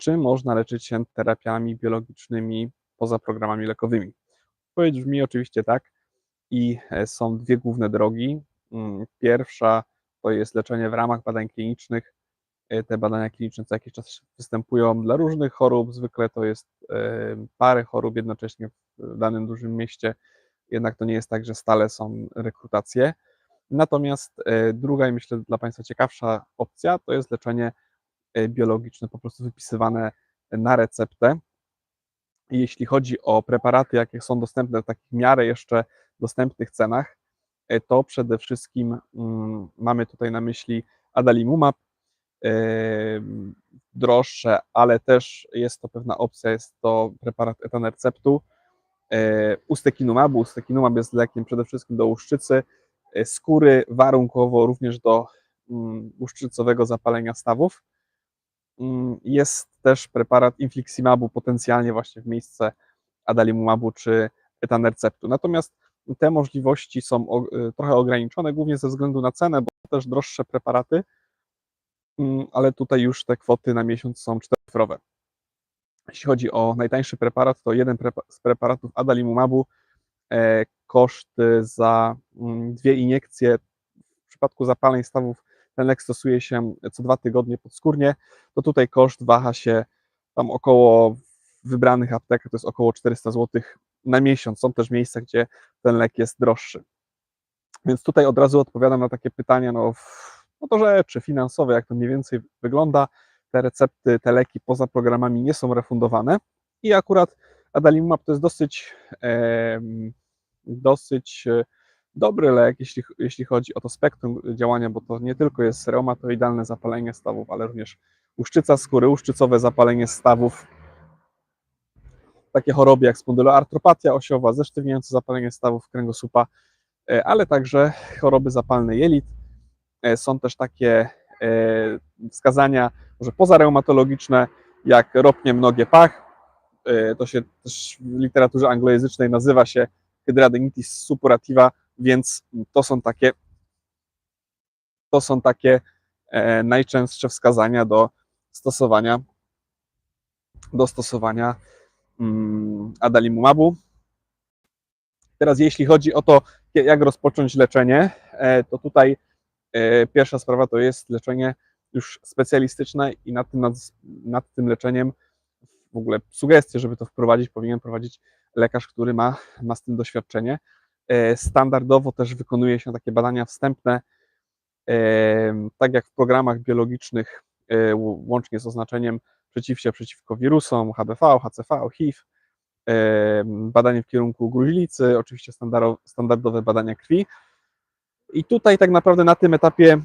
czy można leczyć się terapiami biologicznymi poza programami lekowymi? Odpowiedź brzmi oczywiście tak i e, są dwie główne drogi. Mm, Pierwsza to jest leczenie w ramach badań klinicznych. E, Te badania kliniczne co jakiś czas występują dla różnych chorób. Zwykle to jest e, parę chorób jednocześnie w danym dużym mieście. Jednak to nie jest tak, że stale są rekrutacje. Natomiast druga i myślę dla Państwa ciekawsza opcja to jest leczenie biologiczne, po prostu wypisywane na receptę. Jeśli chodzi o preparaty, jakie są dostępne w takich miarę jeszcze dostępnych cenach, e, to przede wszystkim mm, mamy tutaj na myśli adalimumab, e, droższe, ale też jest to pewna opcja, jest to preparat etanerceptu, e, ustekinumabu. Ustekinumab jest lekiem przede wszystkim do łuszczycy e, skóry, warunkowo również do mm, łuszczycowego zapalenia stawów. Mm, Jest też preparat infliximabu potencjalnie właśnie w miejsce adalimumabu czy etanerceptu. Natomiast te możliwości są y, trochę ograniczone, głównie ze względu na cenę, bo też droższe preparaty, Mm, ale tutaj już te kwoty na miesiąc są czterocyfrowe. Jeśli chodzi o najtańszy preparat, to jeden z preparatów adalimumabu e, koszt za mm, dwie iniekcje w przypadku zapaleń stawów ten lek stosuje się co dwa tygodnie podskórnie, to tutaj koszt waha się tam około wybranych aptekach to jest około 400 zł na miesiąc. Są też miejsca, gdzie ten lek jest droższy. Więc tutaj od razu odpowiadam na takie pytania, no, no to rzeczy finansowe, jak to mniej więcej wygląda. Te recepty, te leki poza programami nie są refundowane i akurat adalimumab to jest dosyć, em, dosyć e, dobry lek, jeśli, jeśli chodzi o to spektrum działania, bo to nie tylko jest reumatoidalne zapalenie stawów, ale również łuszczyca skóry, łuszczycowe zapalenie stawów, takie choroby jak spondyloartropatia osiowa, zesztywniające zapalenie stawów kręgosłupa, e, ale także choroby zapalne jelit. E, Są też takie e, wskazania, może pozareumatologiczne, jak ropnie mnogie pach. To się też w literaturze anglojęzycznej nazywa się hydradenitis suppurativa, więc to są takie to są takie e, najczęstsze wskazania do stosowania do stosowania mm, adalimumabu. Teraz jeśli chodzi o to, jak rozpocząć leczenie, e, to tutaj e, pierwsza sprawa to jest leczenie już specjalistyczne i nad tym, nad, nad tym leczeniem w ogóle sugestie, żeby to wprowadzić, powinien prowadzić lekarz, który ma, ma z tym doświadczenie. E, Standardowo też wykonuje się takie badania wstępne, e, tak jak w programach biologicznych, e, łącznie z oznaczeniem przeciwcia przeciwko wirusom, HBV, HCV, HIV, badanie w kierunku gruźlicy, oczywiście standardowe badania krwi. I tutaj tak naprawdę na tym etapie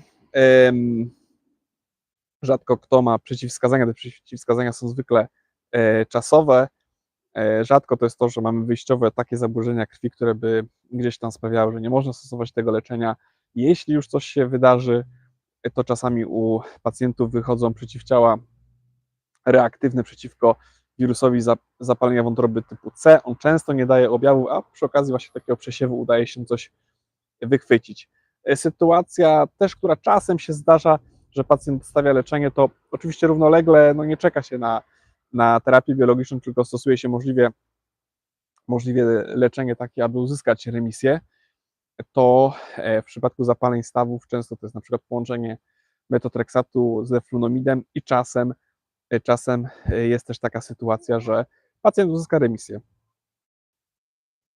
rzadko kto ma przeciwwskazania. Te przeciwwskazania są zwykle czasowe. E, Rzadko to jest to, że mamy wyjściowe takie zaburzenia krwi, które by gdzieś tam sprawiały, że nie można stosować tego leczenia. Jeśli już coś się wydarzy, e, to czasami u pacjentów wychodzą przeciwciała reaktywne przeciwko wirusowi zap- zapalenia wątroby typu C. On często nie daje objawu, a przy okazji właśnie takiego przesiewu udaje się coś wychwycić. E, Sytuacja też, która czasem się zdarza, że pacjent stawia leczenie, to oczywiście równolegle no nie czeka się na, na terapię biologiczną, tylko stosuje się możliwie, możliwie leczenie takie, aby uzyskać remisję. To e, w przypadku zapaleń stawów często to jest na przykład połączenie metotreksatu z leflunomidem i czasem, e, czasem e, jest też taka sytuacja, że pacjent uzyska remisję.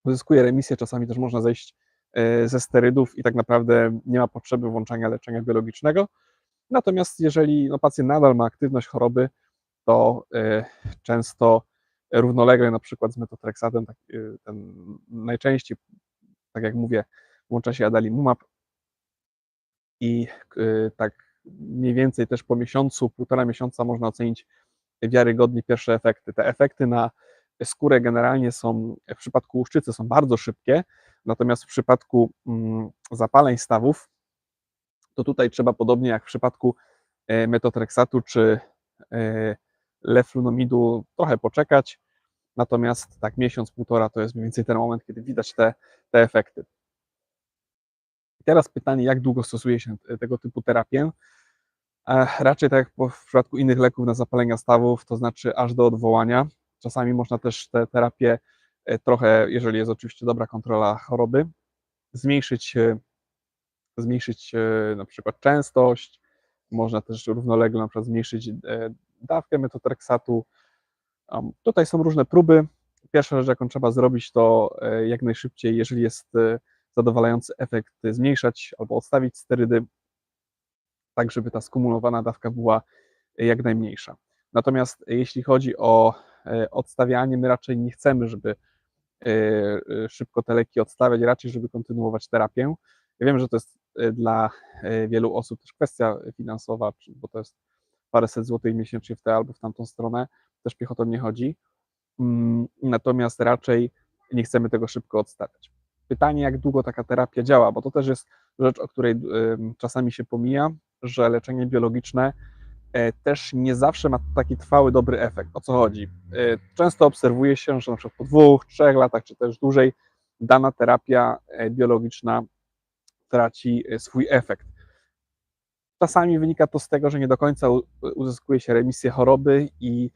Uzyskuje remisję, czasami też można zejść ze sterydów i tak naprawdę nie ma potrzeby włączania leczenia biologicznego. Natomiast jeżeli no, pacjent nadal ma aktywność choroby, to e, często równolegle na przykład z metotreksatem, tak, e, ten najczęściej, tak jak mówię, włącza się adalimumab i e, tak mniej więcej też po miesiącu, półtora miesiąca można ocenić wiarygodnie pierwsze efekty. Te efekty na skórę generalnie są, w przypadku łuszczycy są bardzo szybkie, natomiast w przypadku mm, zapaleń stawów, to tutaj trzeba podobnie jak w przypadku metotreksatu czy leflunomidu trochę poczekać, natomiast tak miesiąc, półtora to jest mniej więcej ten moment, kiedy widać te, te efekty. I teraz pytanie, jak długo stosuje się tego typu terapię? E, Raczej tak jak w przypadku innych leków na zapalenia stawów, to znaczy aż do odwołania. Czasami można też te terapie e, trochę, jeżeli jest oczywiście dobra kontrola choroby, zmniejszyć, e, zmniejszyć na przykład częstość, można też równolegle na przykład zmniejszyć e, dawkę metotreksatu. Tutaj są różne próby. Pierwsza rzecz, jaką trzeba zrobić, to e, jak najszybciej, jeżeli jest e, zadowalający efekt, zmniejszać albo odstawić sterydy, tak żeby ta skumulowana dawka była jak najmniejsza. Natomiast jeśli chodzi o odstawianie, my raczej nie chcemy, żeby szybko te leki odstawiać, raczej żeby kontynuować terapię. Ja wiem, że to jest e, dla e, wielu osób też kwestia finansowa, bo to jest paręset złotych miesięcznie w tę albo w tamtą stronę, też piechotą nie chodzi. Mm, Natomiast raczej nie chcemy tego szybko odstawiać. Pytanie, jak długo taka terapia działa, bo to też jest rzecz, o której em, czasami się pomija, że leczenie biologiczne e, też nie zawsze ma taki trwały, dobry efekt. O co chodzi? E, Często obserwuje się, że na przykład po dwóch, trzech latach, czy też dłużej, dana terapia e, biologiczna traci e, swój efekt. Czasami wynika to z tego, że nie do końca uzyskuje się remisję choroby i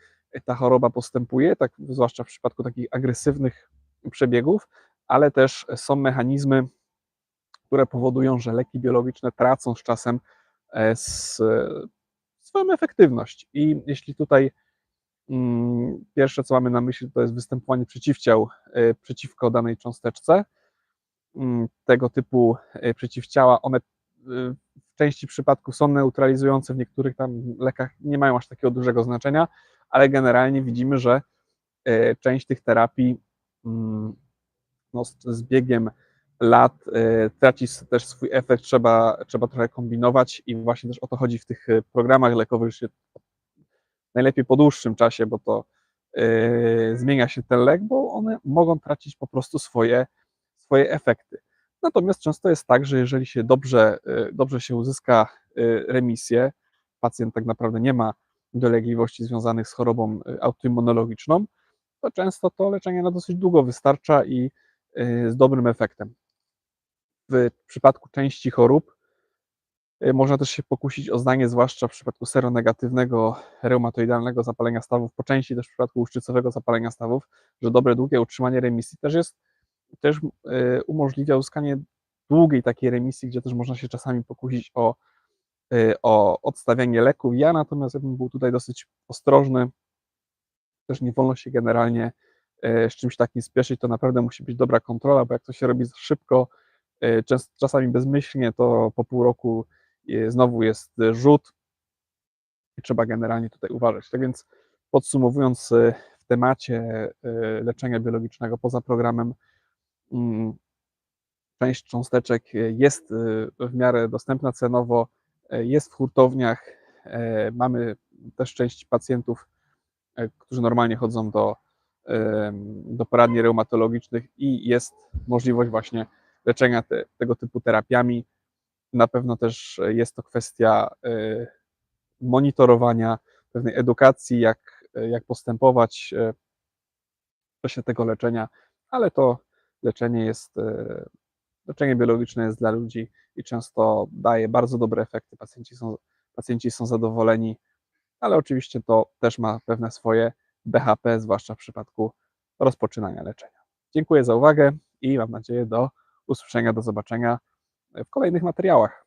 ta choroba postępuje, tak, zwłaszcza w przypadku takich agresywnych przebiegów, ale też są mechanizmy, które powodują, że leki biologiczne tracą z czasem e, s- swoją efektywność. I jeśli tutaj mm, pierwsze, co mamy na myśli, to jest występowanie przeciwciał e, przeciwko danej cząsteczce, tego typu e, przeciwciała, one e, w części przypadków są neutralizujące, w niektórych tam lekach nie mają aż takiego dużego znaczenia, ale generalnie widzimy, że e, część tych terapii mm, no, z, biegiem lat traci też swój efekt, trzeba, trzeba trochę kombinować i właśnie też o to chodzi w tych programach lekowych, najlepiej po dłuższym czasie, bo to zmienia się ten lek, bo one mogą tracić po prostu swoje, swoje efekty. Natomiast często jest tak, że jeżeli się dobrze, e, dobrze się uzyska e, remisję, pacjent tak naprawdę nie ma dolegliwości związanych z chorobą e, autoimmunologiczną, to często to leczenie na dosyć długo wystarcza i y, z dobrym efektem. W przypadku części chorób y, można też się pokusić o zdanie, zwłaszcza w przypadku seronegatywnego reumatoidalnego zapalenia stawów, po części też w przypadku łuszczycowego zapalenia stawów, że dobre, długie utrzymanie remisji też jest, też y, umożliwia uzyskanie długiej takiej remisji, gdzie też można się czasami pokusić o, y, o odstawianie leków. Ja natomiast ja bym był tutaj dosyć ostrożny, też nie wolno się generalnie e, z czymś takim spieszyć, to naprawdę musi być dobra kontrola, bo jak to się robi za szybko, e, czas, czasami bezmyślnie, to po pół roku e, znowu jest e, rzut i trzeba generalnie tutaj uważać. Tak więc podsumowując e, w temacie e, leczenia biologicznego poza programem, część cząsteczek e, jest e, w miarę dostępna cenowo, e, jest w hurtowniach, mamy też część pacjentów, którzy normalnie chodzą do, do poradni reumatologicznych i jest możliwość właśnie leczenia te, tego typu terapiami. Na pewno też jest to kwestia monitorowania, pewnej edukacji, jak, jak postępować w czasie tego leczenia, ale to leczenie jest, e, leczenie biologiczne jest dla ludzi i często daje bardzo dobre efekty. Pacjenci są, pacjenci są zadowoleni, ale oczywiście to też ma pewne swoje BHP, zwłaszcza w przypadku rozpoczynania leczenia. Dziękuję za uwagę i mam nadzieję do usłyszenia, do zobaczenia w kolejnych materiałach.